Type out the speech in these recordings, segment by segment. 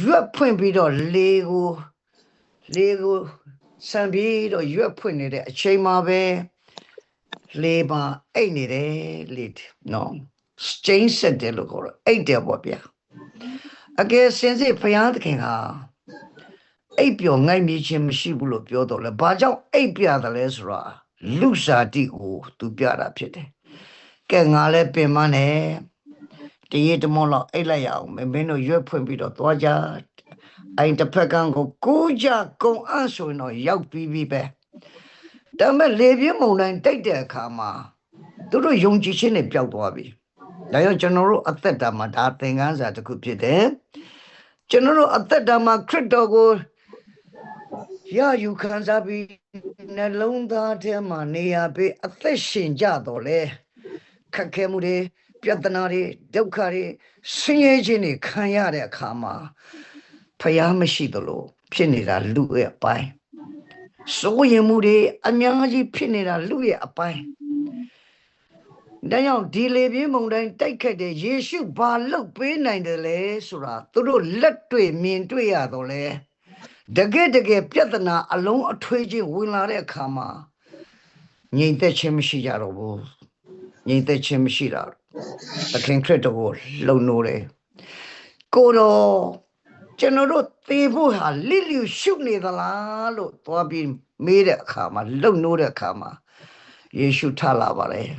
ရွက်ဖွင့်ပြီးတော့လေကိုလေကိုဆံပြီးတော့ရွက်ဖွင့်နေတဲ့အချိန်မှာပဲလေပါအိတ်နေတယ်လေနော်ကျင်းဆက်တယ်လို့ခေါ်တော့အိတ်တယ်ပေါ့ဗျာအကယ်စင်စစ်ဖျားသခင်ဟာအိပ်ပျော်ငိုက်မြခြင်းမရှိဘူးလို့ပြောတော့လဲဘာကြောင့်အိပ်ပြတယ်လဲဆိုတော့လူစားတိကိုသူပြတာဖြစ်တယ်ကဲငါလည်းပင်မနဲ့ တရေတမောလောက်အိတ်လိုက်ရအောင်မင်းမင်းတို့ရွက်ဖွင့်ပြီးတော့သွားကြအိုင်တစ်ဖက်ကန်းကိုကိုကြကုံအပ်ဆိုရင်တော့ရောက်ပြီးပြီပဲဒါပေမဲ့လေပြင်းမုန်တိုင်းတိတ်တဲ့အခါမှာသူတို့ယုံကြည်ခြင်းနဲ့ပျောက်သွားပြီဒါကြောင့်ကျွန်တော်တို့အသက်တာမှာဒါသင်ခန်းစာတစ်ခုဖြစ်တယ်ကျွန်တော်တို့အသက်တာမှာခရစ်တော်ကိုရယူခံစားပြီးနှလုံးသားထဲမှာနေရာပေးအသက်ရှင်ကြတော့လေခက်ခဲမှုတွေ ပြဿနာတွေဒုက္ခတွေဆင်းရဲခြင်းတွေခံရတဲ့အခါမှာဖျားမရှိသလိုဖြစ်နေတာလူရဲ့အပိုင်းစိုးရင်မှုတွေအများကြီးဖြစ်နေတာလူရဲ့အပိုင်းဒါကြောင့်ဒီလေပြင်းမုန်တိုင်းတိုက်ခတ်တဲ့ယေရှုဘာလုပ်ပေးနိုင်တယ်လဲဆိုတာသူတို့လက်တွေ့မြင်တွေ့ရတော့လဲတကယ်တကယ်ပြဿနာအလုံးအထွေးချင်းဝင်လာတဲ့အခါမှာငြိမ်သက်ခြင်းမရှိကြတော့ဘူးငြိမ်သက်ခြင်းမရှိတာ သခင်ခရစ်တော်ကိုလုံနိုးတယ်ကိုတော်ကျွန်တော်တို့သေဖို့ဟာလိလျူရှုနေသလားလို့သွားပြီးမေးတဲ့အခါမှာလုံနိုးတဲ့အခါမှာယေရှုထလာပါတယ်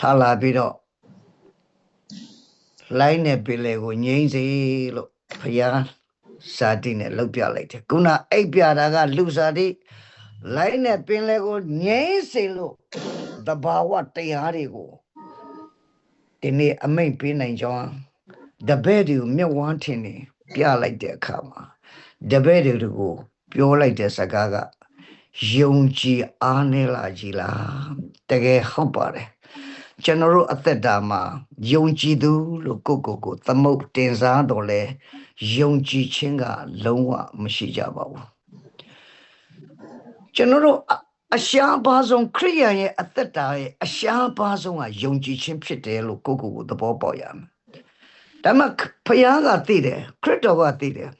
ထလာပြီးတော့လိုင်းနဲ့ပင်လေကိုငြိမ့်စေလို့ဖယားစာတိနဲ့လှုပ်ပြလိုက်တယ်ခုနအိပ်ပြတာကလူစာတိလိုင်းနဲ့ပင်လေကိုငြိမ့်စေလို့တဘာဝတရားတွေကို ဒီနေ့အမိန့်ပေးနိုင်ကြောင်းတပည့်တွေကိုမျက်ဝန်းထင်နေပြလိုက်တဲ့အခါမှာတပည့်တွေကိုပြောလိုက်တဲ့စကားကယုံကြည်အားနေလာကြည်လားတကယ်ဟုတ်ပါတယ်ကျွန်တော်တို့အသက်တာမှာယုံကြည်သူလို့ကိုယ့်ကိုယ်ကိုသမုတ်တင်စားတော့လဲယုံကြည်ခြင်းကလုံးဝမရှိကြပါဘူးကျွန်တော်တို့ အအရှားပါဆုံးခရိယန်ရဲ့အသက်တာရဲ့အရှားပါဆုံးကယုံကြည်ခြင်းဖြစ်တယ်လို့ကိုယ့်ကိုယ်ကိုသဘောပေါက်ရမယ်ဒါမှဖခင်ကသိတယ်ခရစ်တော်ကသိတယ်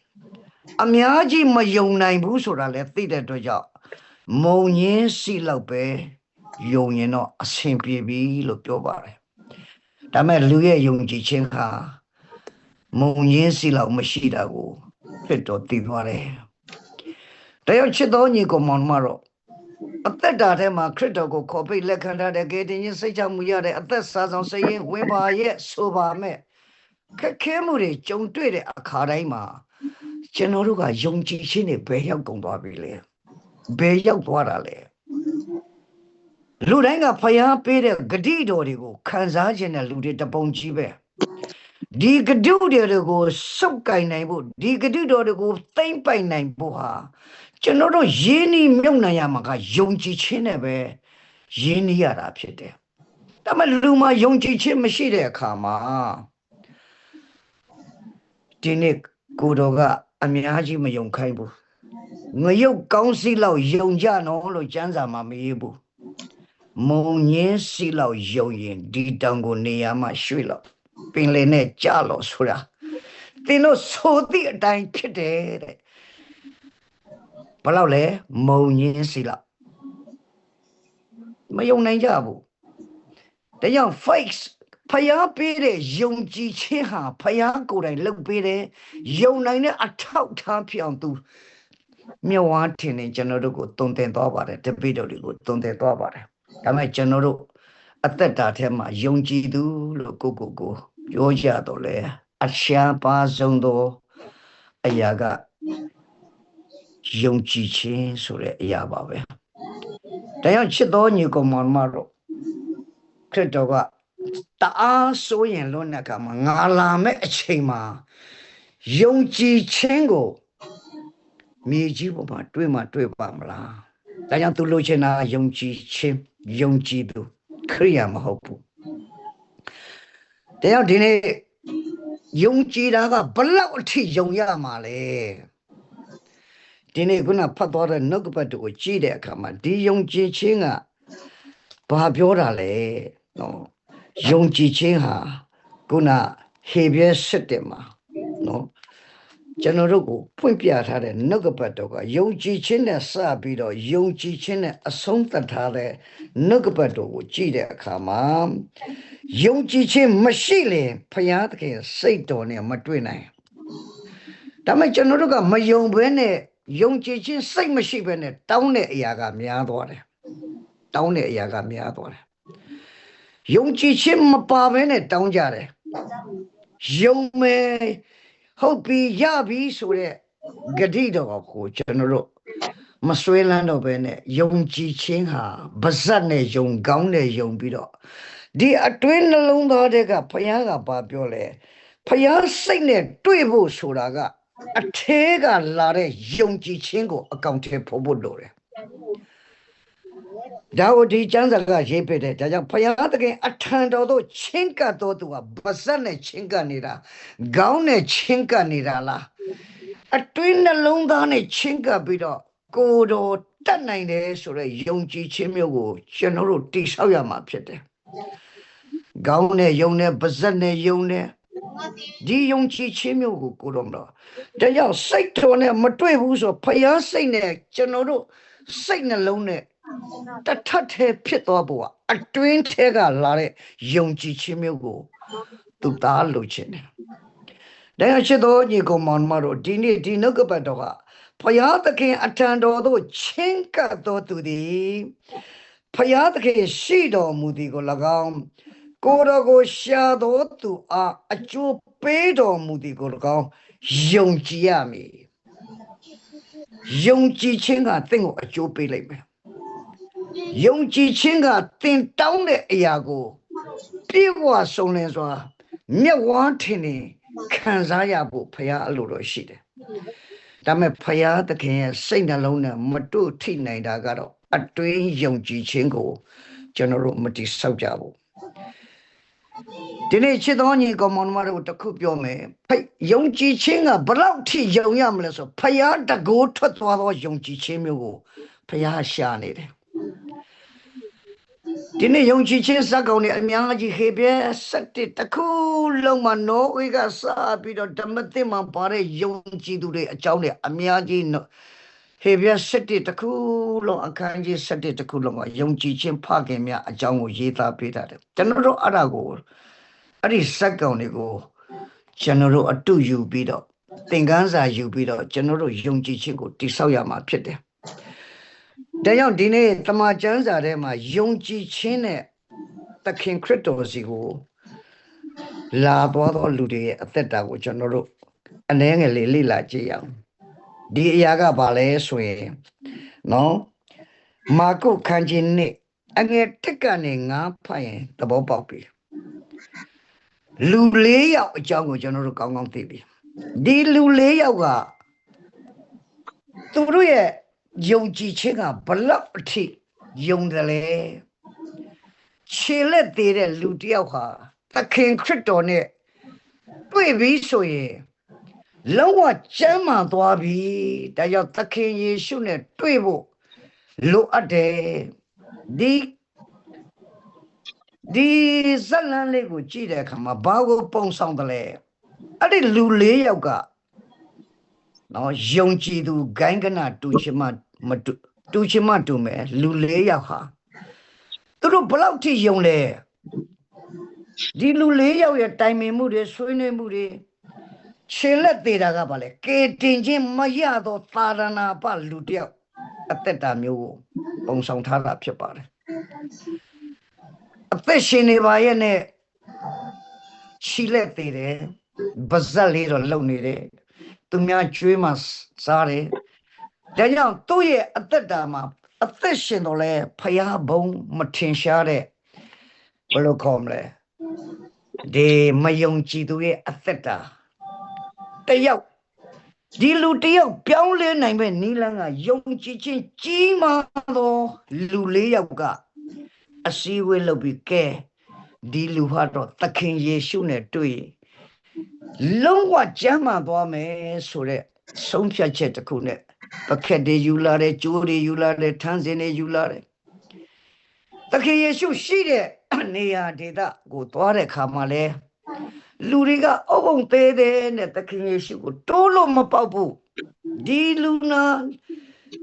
အများကြီးမယုံနိုင်ဘူးဆိုတာလည်းသိတဲ့အတွက်ကြောင့်မုံညင်းစီလောက်ပဲယုံရင်တော့အဆင်ပြေပြီလို့ပြောပါတယ်ဒါမဲ့လူရဲ့ယုံကြည်ခြင်းဟာမုံညင်းစီလောက်မရှိတာကိုခရစ်တော်သိသွားတယ်တယောက်ချစ်တော်ညီကောင်မောင်မတော့ အသက်တာထဲမှာခရစ်တော်ကိုခေါ်ပိတ်လက်ခံထားတဲ့ကေတင်ရင်စိတ်ချမှုရတဲ့အသက်စာဆောင်စိတ်ရင်ဝင်ပါရဲ့ဆိုပါမဲ့ခက်ခဲမှုတွေကြုံတွေ့တဲ့အခါတိုင်းမှာကျွန်တော်တို့ကယုံကြည်ခြင်းနဲ့ဘယ်ရောက်ကုန်သွားပြီလဲဘယ်ရောက်သွားတာလဲလူတိုင်းကဖျားပေးတဲ့ဂတိတော်တွေကိုခံစားခြင်းတဲ့လူတွေတပုံကြီးပဲဒီဂတုတွေကိုစုပ်ကင်နိုင်ဖို့ဒီဂတုတော်တွေကိုသိမ့်ပိုင်နိုင်ဖို့ဟာ ကျွန်တော်တို့ရင်းနှီးမြုပ်နှံရမှာကယုံကြည်ခြင်းနဲ့ပဲရင်းနှီးရတာဖြစ်တယ်ဒါမှလူမှာယုံကြည်ခြင်းမရှိတဲ့အခါမှာဒီနေ့ကိုတော်ကအများကြီးမယုံခိုင်းဘူးငရုတ်ကောင်းစီလောက်ယုံကြနော်လို့ကျမ်းစာမှာမရေးဘူးမုံညင်းစီလောက်ယုံရင်ဒီတောင်ကိုနေရာမှာရွှေ့လောက်ပင်လေနဲ့ကြလို့ဆိုတာသင်တို့ဆိုသည့်အတိုင်းဖြစ်တယ်တဲ့ ဘယ်လောက်လဲမုံညင်းစီလောက်မယုံနိုင်ကြဘူးဒါကြောင့် fakes ဖျားပေးတဲ့ယုံကြည်ခြင်းဟာဖျားကိုယ်တိုင်လုပ်ပေးတယ်ယုံနိုင်တဲ့အထောက်ထားဖြစ်အောင်သူမြဝါထင်နေကျွန်တော်တို့ကိုတုံတင်သွားပါတယ်တပိတော်တွေကိုတုံတင်သွားပါတယ်ဒါပေမဲ့ကျွန်တော်တို့အသက်တာထဲမှာယုံကြည်သူလို့ကိုကိုကိုပြောကြတော့လေအရှားပါဆုံးသောအရာက ယုံကြည်ခြင်းဆိုတဲ့အရာပါပဲဒါကြောင့်ချစ်တော်ညီကောင်မောင်မတို့ခရစ်တော်ကတအားဆိုရင်လွန်းတဲ့အခါမှာငါလာမဲ့အချိန်မှာယုံကြည်ခြင်းကိုမြေကြီးပေါ်မှာတွေ့မှတွေ့ပါမလားဒါကြောင့်သူလိုချင်တာယုံကြည်ခြင်းယုံကြည်သူခရိယာမဟုတ်ဘူးတရားဒီနေ့ယုံကြည်တာကဘလောက်အထိယုံရမှာလဲ ဒီနေ့ခုနဖတ်သွားတဲ့နှုတ်ကပတ်ကိုကြည့်တဲ့အခါမှာဒီယုံကြည်ခြင်းကဘာပြောတာလဲနော်ယုံကြည်ခြင်းဟာခုနဟေဘရဲစစ်တယ်မှာနော်ကျွန်တော်တို့ကိုဖွင့်ပြထားတဲ့နှုတ်ကပတ်တော်ကယုံကြည်ခြင်းနဲ့စပြီးတော့ယုံကြည်ခြင်းနဲ့အဆုံးသတ်ထားတဲ့နှုတ်ကပတ်တော်ကိုကြည့်တဲ့အခါမှာယုံကြည်ခြင်းမရှိရင်ဖယားသခင်စိတ်တော်နဲ့မတွေ့နိုင်ဒါပေမဲ့ကျွန်တော်တို့ကမယုံဘဲနဲ့ ယုံကြည်ခြင်းစိတ်မရှိဘဲနဲ့တောင်းတဲ့အရာကများသွားတယ်တောင်းတဲ့အရာကများသွားတယ်ယုံကြည်ခြင်းမပါဘဲနဲ့တောင်းကြတယ်ယုံမယ်ဟုတ်ပြီရပြီဆိုတဲ့ဂတိတော်ကိုကျွန်တော်တို့မဆွဲလန်းတော့ဘဲနဲ့ယုံကြည်ခြင်းဟာဗဇတ်နဲ့ယုံကောင်းနဲ့ယုံပြီးတော့ဒီအတွင်းနှလုံးသားတွေကဘုရားကဘာပြောလဲဘုရားစိတ်နဲ့တွေ့ဖို့ဆိုတာက အထဲကလာတဲ့ယုံကြည်ခြင်းကိုအကောင့်ထဲပေါ်ဖို့လိုတယ်ဒါဝဒီကျမ်းစာကရေးပြတယ်ဒါကြောင့်ဘုရားသခင်အထံတော်သို့ချင်းကပ်တော်သူကဗဇက်နဲ့ချင်းကပ်နေတာခေါင်းနဲ့ချင်းကပ်နေတာလားအတွင်းနှလုံးသားနဲ့ချင်းကပ်ပြီးတော့ကိုယ်တော်တတ်နိုင်တယ်ဆိုတဲ့ယုံကြည်ခြင်းမျိုးကိုကျွန်တော်တို့တိဆောက်ရမှာဖြစ်တယ်ခေါင်းနဲ့ယုံနဲ့ဗဇက်နဲ့ယုံနဲ့ ဒီယုံကြည်ခြင်းမျိုးကိုကိုတော်မတော်ဒါကြောင့်စိတ်တော်နဲ့မတွေ့ဘူးဆိုဖျားစိတ်နဲ့ကျွန်တော်တို့စိတ်နှလုံးနဲ့တထက်ထဲဖြစ်သွားဖို့ကအတွင်းထဲကလာတဲ့ယုံကြည်ခြင်းမျိုးကိုသူသားလိုချင်တယ်။ဒါကြောင့်ချစ်တော်ညီကောင်မောင်မတို့ဒီနေ့ဒီနှုတ်ကပတ်တော်ကဖယားသခင်အထံတော်သို့ချင်းကပ်တော်သူသည်ဖယားသခင်ရှိတော်မူသည်ကို၎င်း ကိုယ်တော်ကိုရှာတော်သူအားအကျိုးပေးတော်မူသည်ကို၎င်းယုံကြည်ရမည်ယုံကြည်ခြင်းကသင်ကိုအကျိုးပေးလိုက်မယ်ယုံကြည်ခြင်းကသင်တောင်းတဲ့အရာကိုပြေဝဆုံးလင်းစွာမျက်ဝန်းထင်နေခံစားရဖို့ဖရားအလိုတော်ရှိတယ်ဒါပေမဲ့ဖရားသခင်ရဲ့စိတ်နှလုံးနဲ့မတို့ထိနိုင်တာကတော့အတွင်းယုံကြည်ခြင်းကိုကျွန်တော်တို့မတိဆောက်ကြဘူး ဒီနေ့ချစ်တော်ညီကောင်မတို့တခုပြောမယ်ဖိယုံကြည်ခြင်းကဘလောက်ထိယုံရမလဲဆိုဖရားတကိုးထွက်သွားသောယုံကြည်ခြင်းမျိုးကိုဖရားရှာနေတယ်ဒီနေ့ယုံကြည်ခြင်းစက်ကောင်တွေအများကြီးခေပြဲစက်တစ်တစ်ခုလုံးမှာနော်ဝေကစပြီးတော့ဓမ္မသစ်မှာပါတဲ့ယုံကြည်သူတွေအကြောင်းတွေအများကြီးနော် ဟေပြစက်တစ်တစ်ခုလုံးအခန်းကြီးစက်တစ်တစ်ခုလုံးကယုံကြည်ခြင်းဖခင်များအကြောင်းကိုရေးသားပေးတာတယ်ကျွန်တော်တို့အဲ့ဒါကိုအဲ့ဒီစက်ကောင်တွေကိုကျွန်တော်တို့အတူယူပြီးတော့သင်ခန်းစာယူပြီးတော့ကျွန်တော်တို့ယုံကြည်ခြင်းကိုတိဆောက်ရမှာဖြစ်တယ်ဒါကြောင့်ဒီနေ့တမန်ကျမ်းစာထဲမှာယုံကြည်ခြင်းနဲ့သခင်ခရစ်တော်စီကိုလာသွားသောလူတွေရဲ့အသက်တာကိုကျွန်တော်တို့အနည်းငယ်လေးလေ့လာကြည့်ရအောင် ဒီအရာကဘာလဲဆိုရင်နော်မာကုခန်းကြီးနဲ့အငယ်တက်ကနေငါဖတ်ရင်သဘောပေါက်ပြီလူ၄ယောက်အကြောင်းကိုကျွန်တော်တို့ကောင်းကောင်းသိပြီဒီလူ၄ယောက်ကသူတို့ရဲ့ယုံကြည်ခြင်းကဘလောက်အထိယုံတယ်လဲခြေလက်သေးတဲ့လူတယောက်ဟာသခင်ခရစ်တော်နဲ့တွေ့ပြီးဆိုရင် လုံးဝကျမ်းမာသွားပြီဒါကြောင့်သခင်ယေရှုနဲ့တွေ့ဖို့လိုအပ်တယ်ဒီဒီဇလန်လေးကိုကြည့်တဲ့အခါမှာဘာကိုပုံဆောင်တယ်လဲအဲ့ဒီလူ၄ယောက်ကနော်ယုံကြည်သူဂိုင်းကနာတူချင်မှမတူတူချင်မှတူမယ်လူ၄ယောက်ဟာသူတို့ဘလောက်ထိယုံလဲဒီလူ၄ယောက်ရဲ့တိုင်ပင်မှုတွေဆွေးနွေးမှုတွေ ခြေလက်သေးတာကဘာလဲကေတင်ချင်းမရတော့သာရဏပလူတယောက်အသက်တာမျိုးကိုပုံဆောင်ထားတာဖြစ်ပါတယ်အသက်ရှင်နေပါရဲ့နဲ့ခြေလက်သေးတယ်ဗဇက်လေးတော့လုံနေတယ်သူများကျွေးမှစားတယ်ဒါကြောင့်သူ့ရဲ့အသက်တာမှာအသက်ရှင်တော့လဲဖျားဘုံမထင်ရှားတဲ့ဘယ်လိုခေါ်မလဲဒီမယုံကြည်သူရဲ့အသက်တာ တယောက်ဒီလူတယောက်ပြောင်းလဲနိုင်မဲ့နီလန်းကယုံကြည်ခြင်းကြီးမားသောလူလေးယောက်ကအစည်းအဝေးလုပ်ပြီးကဲဒီလူဟာတော့သခင်ယေရှုနဲ့တွေ့လုံးဝကြမ်းမှသွားမယ်ဆိုတဲ့ဆုံးဖြတ်ချက်တစ်ခုနဲ့ပကက်တွေယူလာတယ်ကျိုးတွေယူလာတယ်ထန်းစင်တွေယူလာတယ်သခင်ယေရှုရှိတဲ့နေရာဒေသကိုသွားတဲ့ခါမှာလဲ လူတွေကအုပ်အုံသေးသေးနဲ့သခင်ယေရှုကိုတိုးလို့မပေါက်ဘူးဒီလူနာ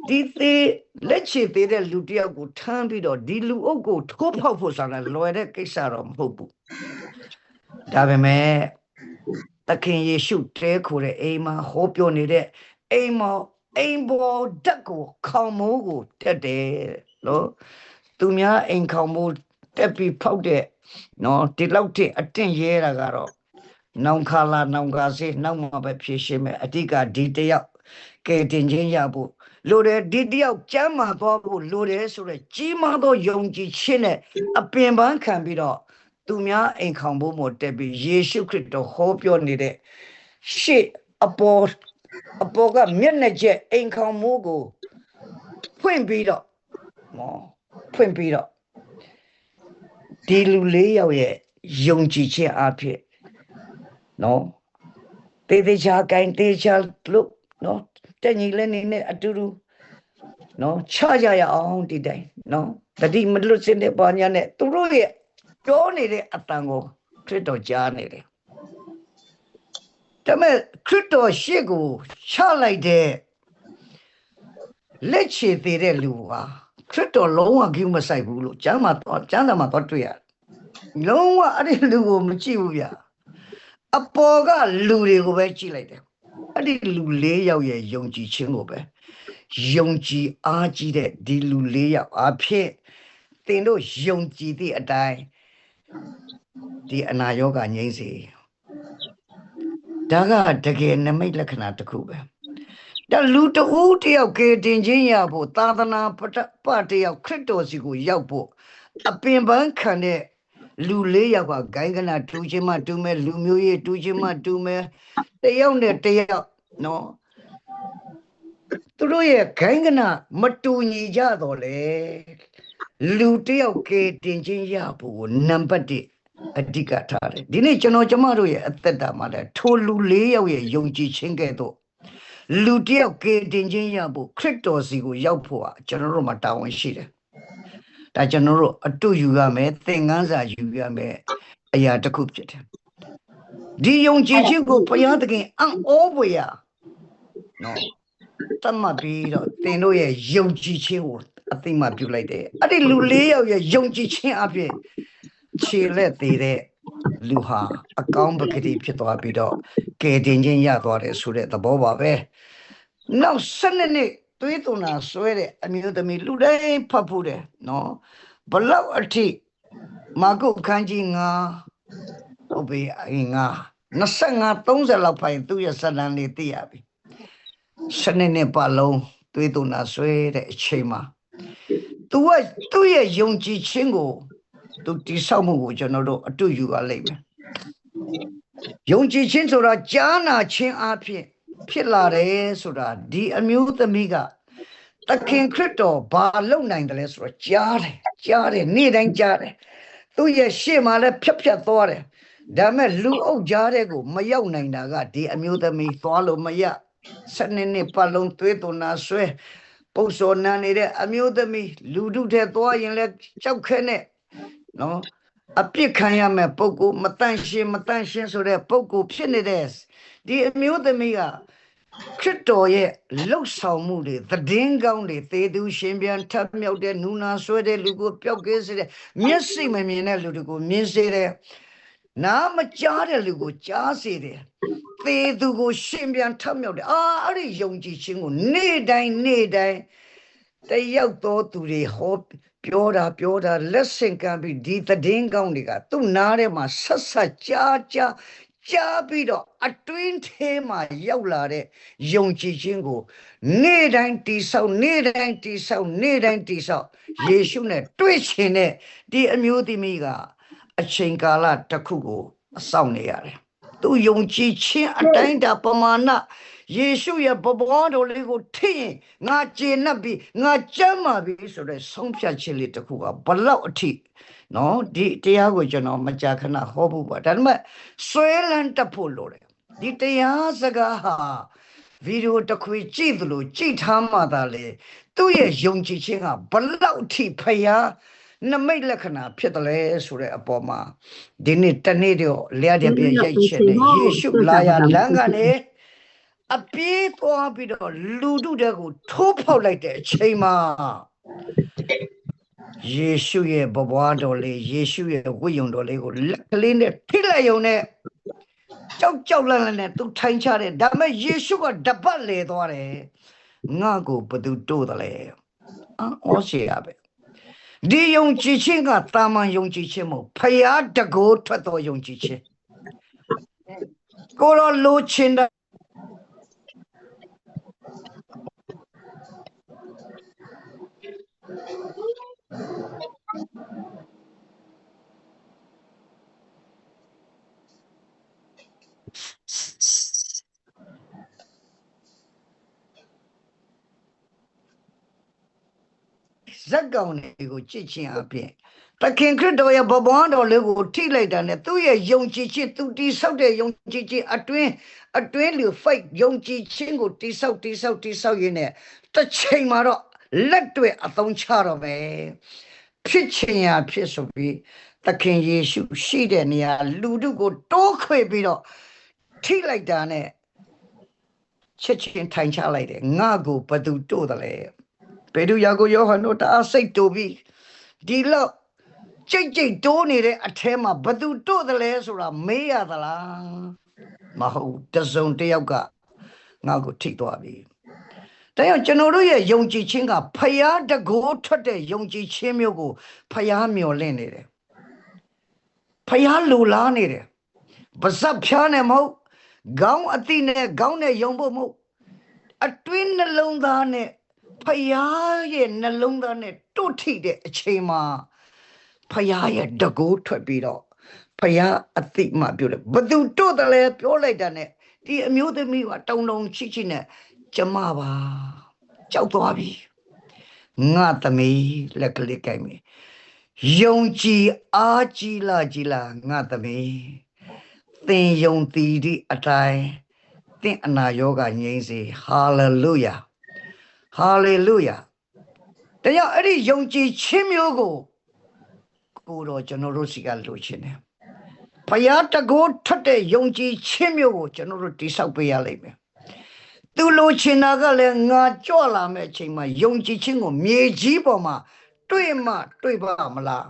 ဒီသေးလက်ချေသေးတဲ့လူတစ်ယောက်ကိုထမ်းပြီးတော့ဒီလူအုပ်ကိုထိုးဖောက်ဖို့ဆိုတာလွယ်တဲ့ကိစ္စတော့မဟုတ်ဘူးဒါပေမဲ့သခင်ယေရှုတဲခိုတဲ့အိမ်မှာဟောပြောနေတဲ့အိမ်မောအိမ်ဘောဓာတ်ကိုခေါင်မိုးကိုတက်တယ်လို့သူများအိမ်ခေါင်မိုးတက်ပြီးဖောက်တဲ့နော်ဒီလောက်တဲ့အတင့်ရဲတာကတော့ နောင်ခါလာနောင်ကားစေးနောက်မှာပဲဖြည့်ရှင်းမယ်အတိကဒီတယောက်ကဲတင်ချင်းရဖို့လိုတယ်ဒီတယောက်ကျမ်းမာသွားဖို့လိုတယ်ဆိုတော့ကြီးမားသောယုံကြည်ခြင်းနဲ့အပင်ပန်းခံပြီးတော့သူများအိမ်ခေါင်ဖို့မတက်ပြီးယေရှုခရစ်တော်ဟောပြောနေတဲ့ရှေ့အပေါ်အပေါ်ကမျက်နှာချက်အိမ်ခေါင်မိုးကိုဖွင့်ပြီးတော့မောဖွင့်ပြီးတော့ဒီလူလေးယောက်ရဲ့ယုံကြည်ခြင်းအဖြစ် နော်တေးသေးချာကိုင်းတေးချာလို့နော်တက်ညီလည်းနေနဲ့အတူတူနော်ချကြရအောင်ဒီတိုင်းနော်တတိမလွတ်စင်တဲ့ပါညာနဲ့သူတို့ရဲ့ပြောနေတဲ့အတန်ကိုခရစ်တော်ကြားနေတယ်ဒါပေမဲ့ခရစ်တော်ရှေ့ကိုချလိုက်တဲ့လက်ချေသေးတဲ့လူဟာခရစ်တော်လုံးဝဂိမ်းမဆိုင်ဘူးလို့ကျမ်းမှာတော့ကျမ်းစာမှာတော့တွေ့ရတယ်လုံးဝအဲ့ဒီလူကိုမကြည့်ဘူးဗျ အပေါ်ကလူတွေကိုပဲကြည့်လိုက်တယ်အဲ့ဒီလူလေးယောက်ရဲ့ယုံကြည်ခြင်းကိုပဲယုံကြည်အားကြီးတဲ့ဒီလူလေးယောက်အဖြစ်သင်တို့ယုံကြည်သည့်အတိုင်းဒီအနာရောဂါငြိမ်းစေဒါကတကယ်နမိတ်လက္ခဏာတစ်ခုပဲဒါလူတဦးတယောက်ကေတင်ချင်းရဖို့သာသနာပတပတယောက်ခရစ်တော်စီကိုရောက်ဖို့အပင်ပန်းခံတဲ့ လူလေးယောက်ကဂိုင်းကနာတူချင်းမှတူမဲ့လူမျိုးရေးတူချင်းမှတူမဲ့တယောက်နဲ့တယောက်နော်သူတို့ရဲ့ဂိုင်းကနာမတူညီကြတော့လေလူတယောက်ကေတင်ချင်းရဖို့နံပါတ်1အဓိကထားတယ်ဒီနေ့ကျွန်တော်ကျမတို့ရဲ့အသက်တာမှာလည်းထိုလူလေးယောက်ရဲ့ယုံကြည်ခြင်းကဲ့သို့လူတယောက်ကေတင်ချင်းရဖို့ခရစ်တော်စီကိုရောက်ဖို့ဟာကျွန်တော်တို့မှာတာဝန်ရှိတယ် ဒါကျွန်တော်တို့အတူယူရမယ်သင်ခန်းစာယူရမယ်အရာတစ်ခုဖြစ်တယ်ဒီယုံကြည်ခြင်းကိုဘုရားသခင်အံ့ဩဖွယ်ရနော်တတ်မှတ်ပြီးတော့သင်တို့ရဲ့ယုံကြည်ခြင်းကိုအသိမှပြုလိုက်တယ်အဲ့ဒီလူလေးယောက်ရဲ့ယုံကြည်ခြင်းအပြင်ခြေလက်သေးတဲ့လူဟာအကောင်းပကတိဖြစ်သွားပြီးတော့ကယ်တင်ခြင်းရသွားတယ်ဆိုတဲ့သဘောပါပဲနောက်၁၂နှစ် သွေးသွန်တာဆွဲတဲ့အမျိုးသမီးလူတိုင်းဖတ်ဖို့တယ်နော်ဘလောက်အထိမာကုတ်ခန်းကြီး9ဟုတ်ပြီအင်း9 25 30လောက်ဖိုင်သူ့ရဲ့ဇာတ်လမ်းလေးသိရပြီ၁၂နှစ်ပတ်လုံးသွေးသွန်တာဆွဲတဲ့အချိန်မှာ तू ကသူ့ရဲ့ယုံကြည်ခြင်းကိုသူတိဆောက်မှုကိုကျွန်တော်တို့အတူယူရလိမ့်မယ်ယုံကြည်ခြင်းဆိုတာကြားနာခြင်းအဖြစ် ဖြစ်လာတယ်ဆိုတာဒီအမျိုးသမီးကသခင်ခရစ်တော်ဘာလုပ်နိုင်တယ်လဲဆိုတော့ကြားတယ်ကြားတယ်နေ့တိုင်းကြားတယ်သူ့ရဲ့ရှေ့မှာလည်းဖြတ်ဖြတ်သွားတယ်ဒါမဲ့လူအုပ်ကြားတဲ့ကိုမရောက်နိုင်တာကဒီအမျိုးသမီးသွားလို့မရစနေနေ့ပတ်လုံးသွေးသွန်နာဆွဲပုတ်စော်နန်းနေတဲ့အမျိုးသမီးလူတို့ထဲသွားရင်လည်းကြောက်ခဲနဲ့နော် အပြစ်ခံရမဲ့ပုဂ္ဂိုလ်မတန့်ရှင်းမတန့်ရှင်းဆိုတဲ့ပုဂ္ဂိုလ်ဖြစ်နေတဲ့ဒီအမျိုးသမီးကခရစ်တော်ရဲ့လှုပ်ဆောင်မှုတွေသတင်းကောင်းတွေသေသူရှင်ပြန်ထပ်မြောက်တဲ့နူနာဆွဲတဲ့လူကိုပျောက်ကင်းစေတဲ့မျက်စိမမြင်တဲ့လူတွေကိုမြင်စေတဲ့နားမကြားတဲ့လူကိုကြားစေတယ်သေသူကိုရှင်ပြန်ထပ်မြောက်တယ်အာအဲ့ဒီယုံကြည်ခြင်းကိုနေ့တိုင်းနေ့တိုင်းတယောက်သောသူတွေဟော ပြောတာပြောတာလက်ဆင့်ကမ်းပြီးဒီသတင်းကောင်းတွေကသူ့နားထဲမှာဆက်ဆက်ကြားကြားကြားပြီးတော့အတွင်းထဲမှာရောက်လာတဲ့ယုံကြည်ခြင်းကို နေ့တိုင်းတိဆောက်နေ့တိုင်းတိဆောက်နေ့တိုင်းတိဆောက်ယေရှုနဲ့တွေ့ရှင်တဲ့ဒီအမျိုးသမီးကအချိန်ကာလတစ်ခုကိုအဆောင်နေရတယ်သူယုံကြည်ခြင်းအတိုင်းတာပမာဏ ယေရှုရဲ့ဘဘွားတော်လေးကိုထိရင်ငါကျေနပ်ပြီးငါကြမ်းမာပြီဆိုတဲ့ဆုံးဖြတ်ချက်လေးတစ်ခုကဘလောက်အထိနော်ဒီတရားကိုကျွန်တော်မကြာခဏဟောဖို့ပါဒါပေမဲ့ဆွဲလန်းတက်ဖို့လိုတယ်ဒီတရားစကားဟာဗီဒီယိုတစ်ခွေကြည့်သလိုကြည့်ထားမှသာလေသူ့ရဲ့ယုံကြည်ခြင်းကဘလောက်အထိဖျားနမိတ်လက္ခဏာဖြစ်တယ်လဲဆိုတဲ့အပေါ်မှာဒီနေ့တနေ့တော့လျှက်တဲ့ပြည့်ရိုက်ချက်နဲ့ယေရှုလာရလမ်းကနေ အပြေးသွားပြီးတော့လူတို့တဲ့ကိုထိုးဖောက်လိုက်တဲ့အချိန်မှာယေရှုရဲ့ဘဘွားတော်လေးယေရှုရဲ့ဝိယုံတော်လေးကိုလက်ကလေးနဲ့ထိလိုက်ုံနဲ့ကြောက်ကြောက်လန့်လန့်နဲ့သူထိုင်ချတယ်ဒါပေမဲ့ယေရှုကတပတ်လေသွားတယ်ငါ့ကိုဘယ်သူတို့တယ်လဲအော်ရှေရပဲဒီယုံကြည်ခြင်းကတာမန်ယုံကြည်ခြင်းမဟုတ်ဖယားတကိုးထွက်တော်ယုံကြည်ခြင်းကိုယ်တော်လိုချင်တဲ့ ဇက်ကောင်တွေကိုကြည့်ချင်းအပြင်သခင်ခရစ်တော်ရဲ့ဘဘွားတော်လေးကိုထိလိုက်တာနဲ့သူ့ရဲ့ယုံကြည်ခြင်းသူတိဆောက်တဲ့ယုံကြည်ခြင်းအတွင်းအတွင်းလူ fight ယုံကြည်ခြင်းကိုတိဆောက်တိဆောက်တိဆောက်ရင်းနဲ့တစ်ချိန်မှာတော့ လက်တွေအသုံးချတော့မယ်ဖြစ်ချင်ရဖြစ်ဆိုပြီးသခင်ယေရှုရှိတဲ့နေရာလူတို့ကိုတိုးခွေပြီးတော့ထိလိုက်တာနဲ့ချက်ချင်းထိုင်ချလိုက်တယ်ငါ့ကိုဘယ်သူတို့တယ်လဲပေရုယာကိုယောဟန်တို့တအားစိတ်တူပြီးဒီလောက်ကြိတ်ကြိတ်တိုးနေတဲ့အထဲမှာဘသူတို့တယ်လဲဆိုတာမေးရသလားမဟုတ်တစုံတစ်ယောက်ကငါ့ကိုထိသွားပြီ ဒါကြောင့်ကျွန်တော်တို့ရဲ့ယုံကြည်ခြင်းကဖျားတကိုးထွက်တဲ့ယုံကြည်ခြင်းမျိုးကိုဖျားမျော်လင့်နေတယ်ဖျားလူလားနေတယ်ပါဇက်ဖြားနေမဟုတ်ခေါင်းအတိနဲ့ခေါင်းနဲ့ယုံဖို့မဟုတ်အတွင်းနှလုံးသားနဲ့ဖယားရဲ့နှလုံးသားနဲ့တို့ထိတဲ့အချိန်မှာဖယားရဲ့တကိုးထွက်ပြီးတော့ဖယားအသိမှပြောတယ်ဘသူတို့တယ်လဲပြောလိုက်တာနဲ့ဒီအမျိုးသမီးကတုံတုံချိချိနဲ့ ကျမပါကြောက်သွားပြီငါသမီးလက်ကလေးကိုင်ပြီယုံကြည်အားကြီးလာကြီးလာငါသမီးသင်ယုံတည်သည့်အတိုင်းသင်အနာရောဂါငြိမ်းစေဟာလေလုယာဟာလေလုယာတရားအဲ့ဒီယုံကြည်ခြင်းမျိုးကိုကိုယ်တော်ကျွန်တော်တို့စီကလိုချင်တယ်ဖယားတကိုးထက်တဲ့ယုံကြည်ခြင်းမျိုးကိုကျွန်တော်တို့တိဆောက်ပေးရလိမ့်မယ် သူလိုချင်တာကလည်းငါကြွလာမဲ့အချိန်မှာယုံကြည်ခြင်းကိုမြေကြီးပေါ်မှာတွေ့မှတွေ့ပါမလား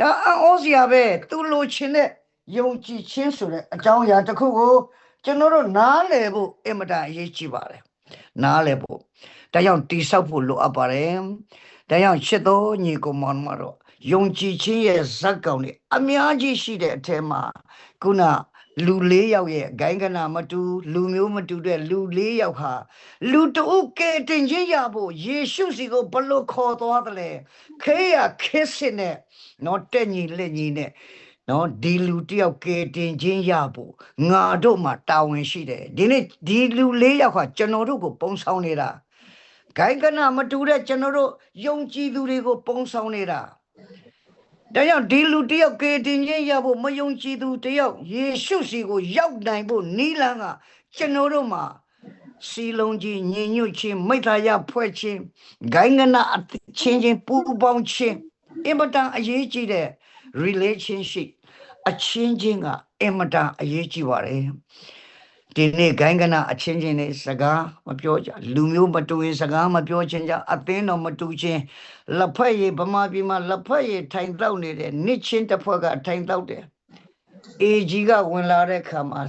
ဒါအောစရာပဲသူလိုချင်တဲ့ယုံကြည်ခြင်းဆိုတဲ့အကြောင်းအရာတစ်ခုကိုကျွန်တော်တို့နားလည်ဖို့အင်မတန်အရေးကြီးပါတယ်နားလည်ဖို့ဒါကြောင့်တိဆောက်ဖို့လိုအပ်ပါတယ်။ဒါကြောင့်ချစ်တော်ညီကိုမောင်မတော်ယုံကြည်ခြင်းရဲ့ဇက်ကောင်တွေအများကြီးရှိတဲ့အထက်မှာခုန လူ၄ယောက်ရဲ့ဂိုင်းကနာမတူလူမျိုးမတူတဲ့လူ၄ယောက်ဟာလူတအုပ်ကဲတင်ခြင်းရဖို့ယေရှုစီကိုဘလို့ခေါ်သွားတယ်လဲခေရခစ်စစ်နဲ့နော်တက်ညီလက်ညီနဲ့နော်ဒီလူတယောက်ကဲတင်ခြင်းရဖို့ငါတို့မှာတာဝန်ရှိတယ်ဒီနေ့ဒီလူ၄ယောက်ကကျွန်တော်တို့ကိုပုံဆောင်နေတာဂိုင်းကနာမတူတဲ့ကျွန်တော်တို့ယုံကြည်သူတွေကိုပုံဆောင်နေတာ ဒါကြောင့်ဒီလူတယောက်ကေတင်ချင်းရဖို့မယုံကြည်သူတယောက်ယေရှုစီကို ရောက်နိုင်ဖို့နီးလန်းကကျွန်တော်တို့မှာစီလုံးကြီးညင်ညွတ်ခြင်းမိသားရဖွဲ့ခြင်းဂိုင်းကနာအချင်းချင်းပူပေါင်းခြင်းအင်မတန်အရေးကြီးတဲ့ relationship အချင်းချင်းကအင်မတန်အရေးကြီးပါတယ် ဒီနေ့ဂိုင်းကနာအချင်းချင်းနဲ့စကားမပြောကြလူမျိုးမတူရင်စကားမပြောချင်းကြအသင်းတော်မတူချင်းလက်ဖက်ရည်ဗမာပြည်မှာလက်ဖက်ရည်ထိုင်တောက်နေတဲ့နှစ်ချင်းတစ်ဖွဲ့ကထိုင်တောက်တယ်အေဂျီကဝင်လာတဲ့ခါမှာ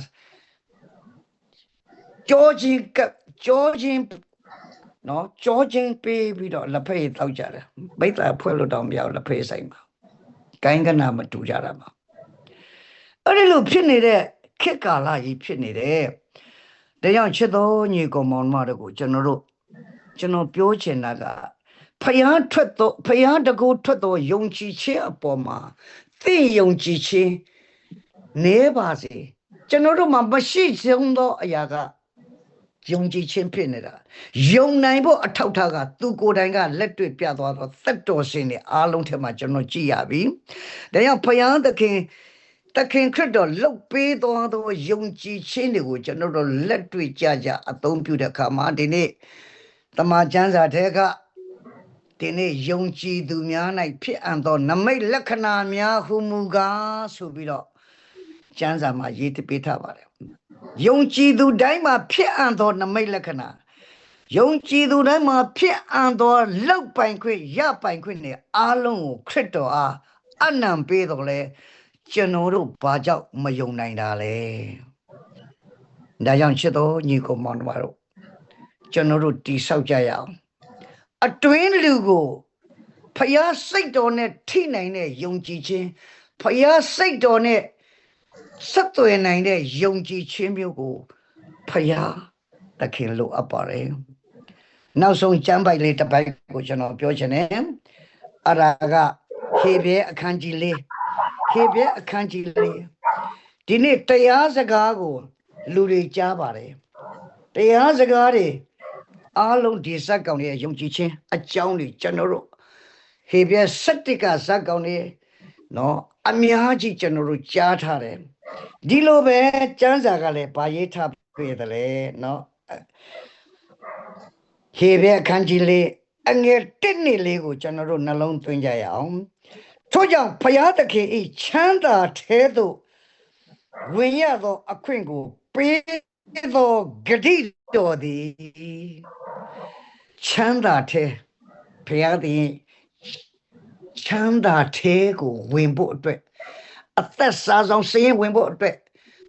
ကြောချင်းကကြောချင်းနော်ကြောချင်းပေးပြီးတော့လက်ဖက်ရည်တောက်ကြတယ်မိတ္တာဖွဲ့လို့တောင်မရဘူးလက်ဖက်ရည်ဆိုင်မှာဂိုင်းကနာမတူကြတာမှာအဲ့ဒီလိုဖြစ်နေတဲ့ ခေတ်ကာလကြီးဖြစ်နေတယ်။ဒါကြောင့်ချစ်တော်ညီကောင်မောင်မတို့ကိုကျွန်တော်တို့ကျွန်တော်ပြောချင်တာကဖယားထွက်တော့ဖယားတကူထွက်တော့ယုံကြည်ခြင်းအပေါ်မှာသိယုံကြည်ခြင်းနေပါစေကျွန်တော်တို့မှာမရှိဆုံးသောအရာကယုံကြည်ခြင်းဖြစ်နေတာယုံနိုင်ဖို့အထောက်ထားကသူကိုယ်တိုင်ကလက်တွေ့ပြသွားတော့သက်တော်ရှင်တွေအားလုံးထဲမှာကျွန်တော်ကြည်ရပြီ။ဒါကြောင့်ဖယားသခင် တခင်ခရစ်တော်လှုပ်ပေးသွားသောယုံကြည်ခြင်းတွေကိုကျွန်တော်တို့လက်တွေ့ကြကြအသုံးပြုတဲ့အခါမှာဒီနေ့တမန်ကျမ်းစာထဲကဒီနေ့ယုံကြည်သူများ၌ဖြစ်အပ်သောနမိတ်လက္ခဏာများဟုမူကားဆိုပြီးတော့ကျမ်းစာမှာရေးတပေးထားပါတယ်ယုံကြည်သူတိုင်းမှာဖြစ်အပ်သောနမိတ်လက္ခဏာယုံကြည်သူတိုင်းမှာဖြစ်အပ်သောလောက်ပိုင်ခွင့်ရပိုင်ခွင့်နဲ့အားလုံးကိုခရစ်တော်အားအနံပေးတော်လဲ ကျွန်တော်တို့ဘာကြောင့်မယုံနိုင်တာလဲဒါကြောင့်ချစ်တော်ညီကိုမောင်တို့တို့ကျွန်တော်တို့တိဆောက်ကြရအောင်အတွင်းလူကိုဖျားစိတ်တော်နဲ့ထိနိုင်တဲ့ယုံကြည်ခြင်းဖျားစိတ်တော်နဲ့ဆက်သွယ်နိုင်တဲ့ယုံကြည်ခြင်းမျိုးကိုဖျားသခင်လိုအပ်ပါတယ်နောက်ဆုံးကျမ်းပိုက်လေးတစ်ပိုက်ကိုကျွန်တော်ပြောချင်တယ်အရာကဟေဘဲအခန်းကြီးလေး ဟေဘဲအခန်းကြီးလေးဒီနေ့တရားစကားကို လူတွေကြားပါတယ်တရားစကားတွေအားလုံးဒီဇက်ကောင်တွေရဲ့ယုံကြည်ခြင်းအကြောင်းတွေကျွန်တော်တို့ဟေဘဲ7ကဇက်ကောင်တွေနော်အများကြီးကျွန်တော်တို့ကြားထားတယ်ဒီလိုပဲကျမ်းစာကလည်းဗာရေးထားပြတယ်လေနော်ဟေဘဲအခန်းကြီးလေးအငယ်တစ်နှစ်လေးကိုကျွန်တော်တို့နှလုံးသွင်းကြရအောင် ထို့ကြောင့်ဖယားသခင်ဤချမ်းသာသေးသို့ဝင်ရသော အခွင့်ကိုပေးသောဂတိတော်သည်ချမ်းသာသေးဖယားသည်ချမ်းသာသေးကိုဝင်ဖို့အတွက်အသက်စားဆောင်စရင်ဝင်ဖို့အတွက်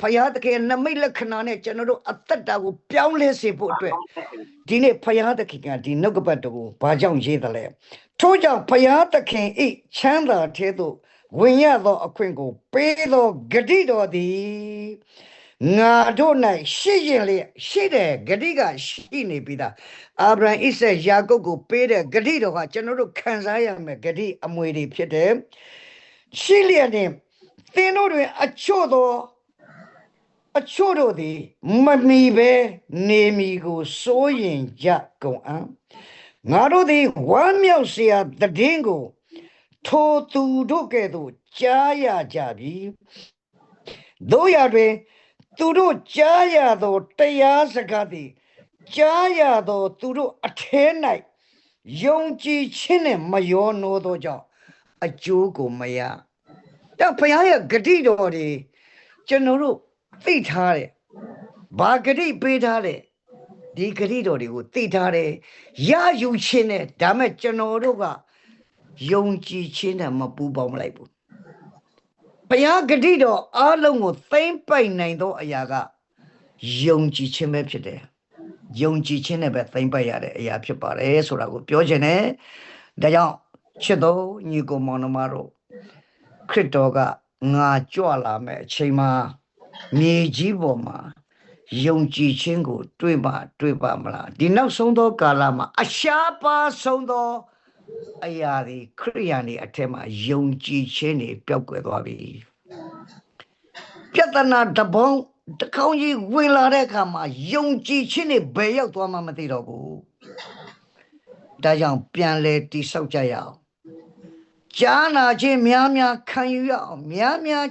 ဖယားသခင်နမိတ်လက္ခဏာနဲ့ကျွန်တော်တို့အသက်တာကိုပြောင်းလဲစေဖို့အတွက်ဒီနေ့ဖယားသခင်ကဒီနှုတ်ကပတ်တော်ကိုဘာကြောင့်ရေးသလဲ ထို့ကြောင့်ဖယားသခင်ဤချမ်းသာသေးသို့ဝင်ရသောအခွင့်ကို ပေးသောဂတိတော်သည်ငါတို့၌ရှိရင်လေရှိတဲ့ဂတိကရှိနေပြီသားအာဗြဟံဣဆက်ယာကုပ်ကိုပေးတဲ့ဂတိတော်ကကျွန်တော်တို့ခံစားရမယ်ဂတိအမွေတွေဖြစ်တယ်ရှိလျက်နဲ့သင်တို့တွင်အချို့သောအချို့တို့သည် မမီပဲနေမီကိုစိုးရင်ကြကုန်အံ့ ငါတို့သည်ဝမ်းမြောက်စရာတည်င်းကို ထိုသူတို့ကဲ့သို့ကြားရကြပြီတို့ရတွင် သူတို့ကြားရသောတရားစကားသည်ကြားရသော သူတို့အထဲ၌ယုံကြည်ခြင်းနှင့်မယောနောသောကြောင့်အကျိုးကိုမရတော့ဘုရားရဲ့ဂတိတော်တွေကျွန်တော်တို့သိထားတယ်ဘာဂတိပေးထားတယ် ဒီဂတိတော်တွေကိုသိထားတယ်ရယူခြင်းနဲ့ဒါမဲ့ကျွန်တော်တို့ကယုံကြည်ခြင်းနဲ့မပူပေါင်းလိုက်ဘူးဘုရားဂတိတော်အားလုံးကိုသိမ့်ပိုက်နိုင်သောအရာကယုံကြည်ခြင်းပဲဖြစ်တယ်ယုံကြည်ခြင်းနဲ့ပဲသိမ့်ပိုက်ရတဲ့အရာဖြစ်ပါတယ်ဆိုတာကိုပြောချင်တယ်ဒါကြောင့်ချစ်တော်ညီကိုမောင်နှမတို့ခရစ်တော်ကငါကြွလာမဲ့အချိန်မှာမြေကြီးပေါ်မှာ ယုံကြည်ခြင်းကို တွေ့ပါတွေ့ပါမလားဒီနောက်ဆုံးသောကာလမှာအရှားပါဆုံးသောအရာတွေခရိယာတွေအထက်မှာယုံကြည်ခြင်းတွေပျောက်ကွယ်သွားပြီပြဿနာတပေါင်းတစ်ခေါင်းကြီးဝင်လာတဲ့အခါမှာယုံကြည်ခြင်းတွေဘယ်ရောက်သွားမှမသိတော့ဘူးဒါကြောင့်ပြန်လဲတိဆောက်ကြရအောင်ကြားနာခြင်းများများခံယူရအောင်များများ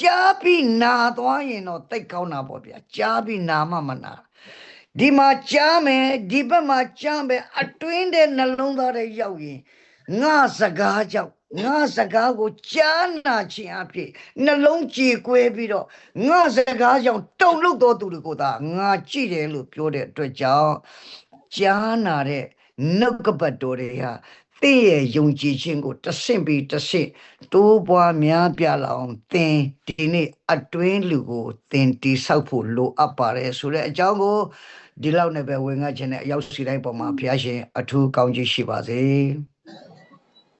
ကြားပြီးနာသွားရင်တော့တိတ်ကောင်းတာပေါ့ဗျာကြားပြီးနာမှမနာဒီမှာကြားမယ်ဒီဘက်မှာကြားမယ်အတွင်းတဲ့နှလုံးသားတွေရောက်ရင်ငါစကားကြောင့်ငါစကားကိုကြားနာခြင်းအဖြစ်နှလုံးကြည်ကွဲပြီးတော့ငါစကားကြောင့်တုန်လှုပ်တော်သူတွေကိုသာငါကြည့်တယ်လို့ပြောတဲ့အတွက်ကြောင့်ကြားနာတဲ့နှုတ်ကပတ်တော်တွေဟာ သင်ရဲ့ယုံကြည်ခြင်းကိုတဆင့်ပြီးတဆင့်တိုးပွားများပြလာအောင်သင်ဒီနေ့အတွင်းလူကိုသင်တိဆောက်ဖို့လိုအပ်ပါတယ်ဆိုတဲ့အကြောင်းကိုဒီလောက်နဲ့ပဲဝင်ငါခြင်းနဲ့အရောက်စီတိုင်းပေါ်မှာဘုရားရှင်အထူးကောင်းချီးရှိပါစေ။